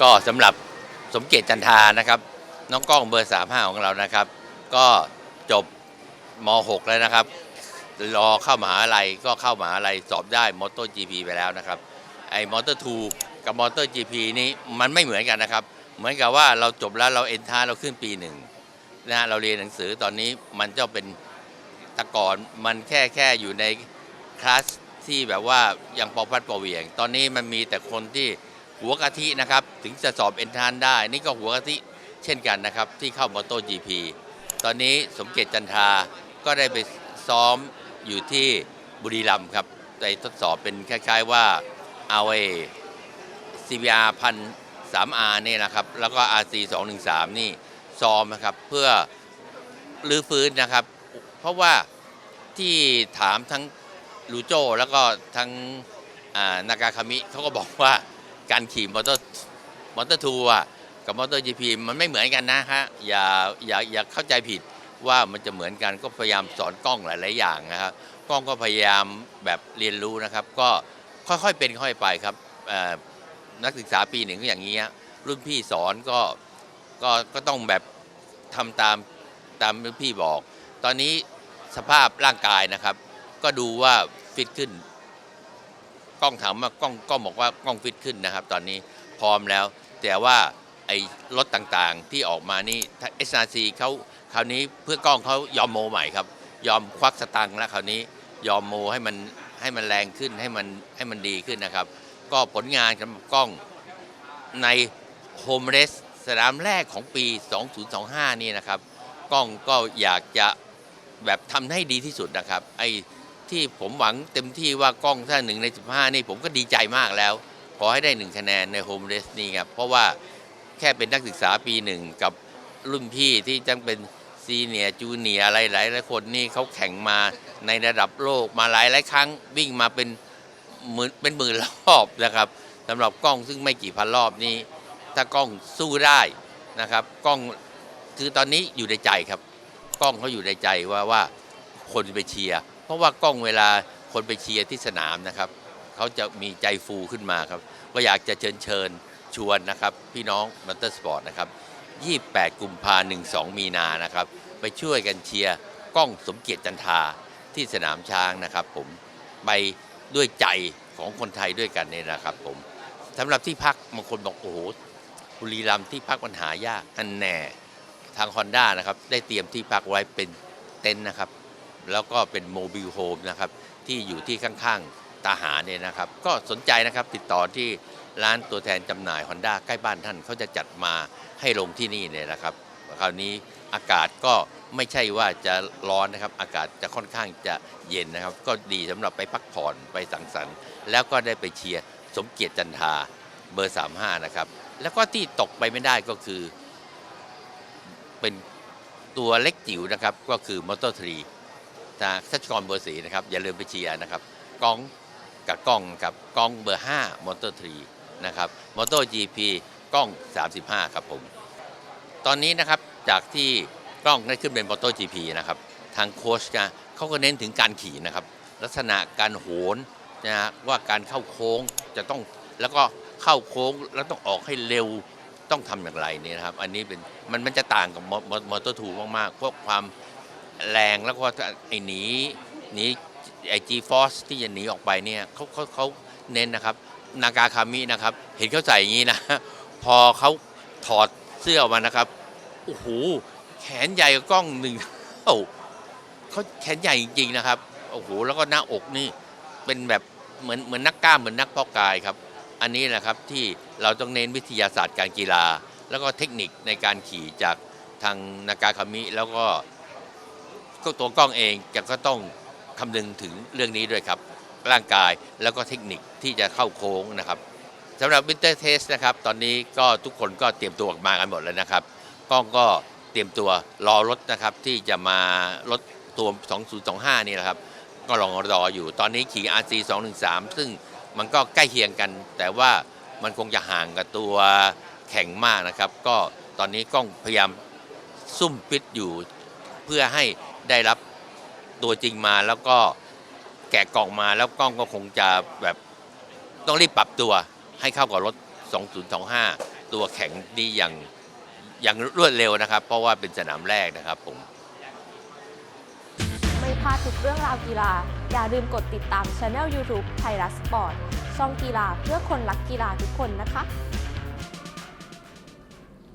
ก็สำหรับสมเกียรติจันทานะครับ น้องกล้องเบอร์35ของเรานะครับ ก็จบม .6 แล้วนะครับ รอเข้ามหาลัยก็เข้ามหาลัยสอบได้มอเตอร์ GP ไปแล้วนะครับ ไอ้มอเตอร์2กับมอเตอร์ GP นี้มันไม่เหมือนกันนะครับ เหมือนกับว่าเราจบแล้วเราเอ็นทาเราขึ้นปีหนึ่งนะฮะเราเรียนหนังสือตอนนี้มันจะเป็นตะกอนมันแค่แค่อยู่ในคลาสที่แบบว่ายังปอพัดปอเหวียง ตอนนี้มันมีแต่คนที่ หัวกะทินะครับ ถึงจะสอบเอ็นทานได้ นี่ก็หัวกะทิเช่นกันนะครับ ที่เข้ามอเตอร์ GP ตอนนี้สมเกียรติจันทาก็ได้ไปซ้อมอยู่ที่บุรีรัมย์ครับไปทดสอบเป็นคล้าย ๆว่าเอาไอ้ CBR พันสาม R เนี่นะครับ แล้วก็ RC 213นี่ซ้อมนะครับ เพื่อรื้อฟื้นนะครับ เพราะว่าที่ถามทั้งลูโจแล้วก็ทั้งนากาคามิเขาก็บอกว่า การขี่มอเตอร์มอเตอร์ทัวร์กับมอเตอร์ GP มันไม่เหมือนกันนะฮะอย่าอย่าอย่าเข้าใจผิดว่ามันจะเหมือนกันก็พยายามสอนกล้องหลาย ๆ อย่างนะครับกล้องก็พยายามแบบเรียนรู้นะครับ ก็ค่อยๆเป็นค่อยไปครับนักศึกษาปีหนึ่งก็อย่างนี้รุ่นพี่สอนก็ก็ก็ต้องแบบทำตามตามรุ่นพี่บอก ตอนนี้สภาพร่างกายนะครับ ก็ดูว่าฟิตขึ้น กล้องถามว่ากล้องกล้องบอกว่ากล้องฟิตขึ้นนะครับ ตอนนี้พร้อมแล้ว แต่ว่าไอ้รถต่างๆที่ออกมานี่เอสซีเขาคราวนี้เพื่อกล้องเขายอมโมใหม่ครับ ยอมควักสตังค์แล้วคราวนี้ยอมโมให้มันให้มันแรงขึ้นให้มันให้มันดีขึ้นนะครับ ก็ผลงานสำหรับกล้องในโฮมเรสสนามแรกของปี 2025 นี่นะครับ กล้องก็อยากจะแบบทำให้ดีที่สุดนะครับไอ ที่ผมหวังเต็มที่ว่ากล้องถ้าหนึ่งใน 15 นี่ผมก็ดีใจมากแล้ว ขอให้ได้หนึ่งคะแนนในโฮมเรสนี่ครับเพราะว่าแค่เป็นนักศึกษาปีหนึ่งกับรุ่นพี่ที่จังเป็นซีเนียจูเนียอะไรหลายหลายคนนี่เขาแข่งมาในระดับโลกมาหลายหลายครั้งวิ่งมาเป็นหมื่นเป็นหมื่นรอบนะครับสำหรับกล้องซึ่งไม่กี่พันรอบนี้ ถ้ากล้องสู้ได้นะครับ กล้องคือตอนนี้อยู่ในใจครับ กล้องเขาอยู่ในใจว่าว่าคนไปเชียร์ เพราะว่ากล้องเวลาคนไปเชียร์ที่สนามนะครับเขาจะมีใจฟูขึ้นมาครับ ก็อยากจะเชิญเชิญชวนนะครับ พี่น้องมอเตอร์สปอร์ตนะครับ 28 กุมภาหนึ่งสองมีนานะครับ ไปช่วยกันเชียร์กล้องสมเกียรติจันทาที่สนามช้างนะครับ ผมไปด้วยใจของคนไทยด้วยกันเนี่ยนะครับ ผมสำหรับที่พักบางคนบอกโอ้โหบุรีรัมย์ที่พักมันหายากอันแน่ทางฮอนด้านะครับ ได้เตรียมที่พักไว้เป็นเต็นท์นะครับ แล้วก็เป็นโมบิลโฮมนะครับที่อยู่ที่ข้างๆตาหาเนี่ยนะครับ ก็สนใจนะครับติดต่อที่ร้านตัวแทนจำหน่าย Honda ใกล้บ้านท่านเขาจะจัดมาให้ลงที่นี่เนี่ยนะครับ คราวนี้อากาศก็ไม่ใช่ว่าจะร้อนนะครับ อากาศจะค่อนข้างจะเย็นนะครับ ก็ดีสำหรับไปพักผ่อนไปสังสรรค์ แล้วก็ได้ไปเชียร์สมเกียรติจันทาเบอร์ 35 นะครับ แล้วก็ที่ตกไปไม่ได้ก็คือ เป็นตัวเล็กจิ๋วนะครับ ก็คือมอเตอร์ทรี จากชัชกรเบอร์สีนะครับ อย่าลืมไปเชียร์นะครับกล้องกับกล้องกับกล้องเบอร์5มอเตอร์ทรีนะครับมอเตอร์จีพีกล้อง 35 ครับผม ตอนนี้นะครับจากที่กล้องได้ขึ้นเป็นมอเตอร์จีพีนะครับทางโค้ชนะเขาก็เน้นถึงการขี่นะครับ ลักษณะการโหนนะฮะว่าการเข้าโค้งจะต้องแล้วก็เข้าโค้งแล้วต้องออกให้เร็วต้องทำอย่างไรเนี่ยนะครับ อันนี้เป็นมันมันจะต่างกับมอมอมอเตอร์ทูมากๆพวกความ แรงแล้วก็ไอ้หนีหนีไอจีฟอสที่จะหนีออกไปเนี่ยเขาเขาเขาเน้นนะครับ นากาคามินะครับ เห็นเขาใส่อย่างนี้นะ พอเขาถอดเสื้อออกมานะครับโอ้โหแขนใหญ่กว่ากล้องหนึ่งเท่าเขาแขนใหญ่จริงๆนะครับโอ้โหแล้วก็หน้าอกนี่เป็นแบบเหมือนเหมือนนักกล้ามเหมือนนักพาะกายครับ อันนี้แหละครับที่เราต้องเน้นวิทยาศาสตร์การกีฬา แล้วก็เทคนิคในการขี่จากทางนากาคามิแล้วก็ ตัวกล้องเองจะก็ต้องคำนึงถึงเรื่องนี้ด้วยครับ ร่างกายแล้วก็เทคนิคที่จะเข้าโค้งนะครับสำหรับวินเตอร์เทสนะครับ ตอนนี้ก็ทุกคนก็เตรียมตัวออกมากันหมดแล้วนะครับ กล้องก็เตรียมตัวรอรถนะครับ ที่จะมารถตัว 2025 นี่นะครับ ก็ลองรออยู่ ตอนนี้ขี่ RC 213 ซึ่งมันก็ใกล้เคียงกัน แต่ว่ามันคงจะห่างกับตัวแข่งมากนะครับ ก็ตอนนี้กล้องพยายามซุ่มฟิตอยู่ เพื่อให้ ได้รับตัวจริงมาแล้วก็แกะกล่องมาแล้วกล้องก็คงจะแบบต้องรีบปรับตัวให้เข้ากับรถ 2025 ตัวแข็งดีอย่างอย่างรวดเร็วนะครับ เพราะว่าเป็นสนามแรกนะครับผม ไม่พลาดทุกเรื่องราวกีฬา อย่าลืมกดติดตามช anel YouTube ไทยรัฐสปอร์ตช่องกีฬาเพื่อคนรักกีฬาทุกคนนะคะ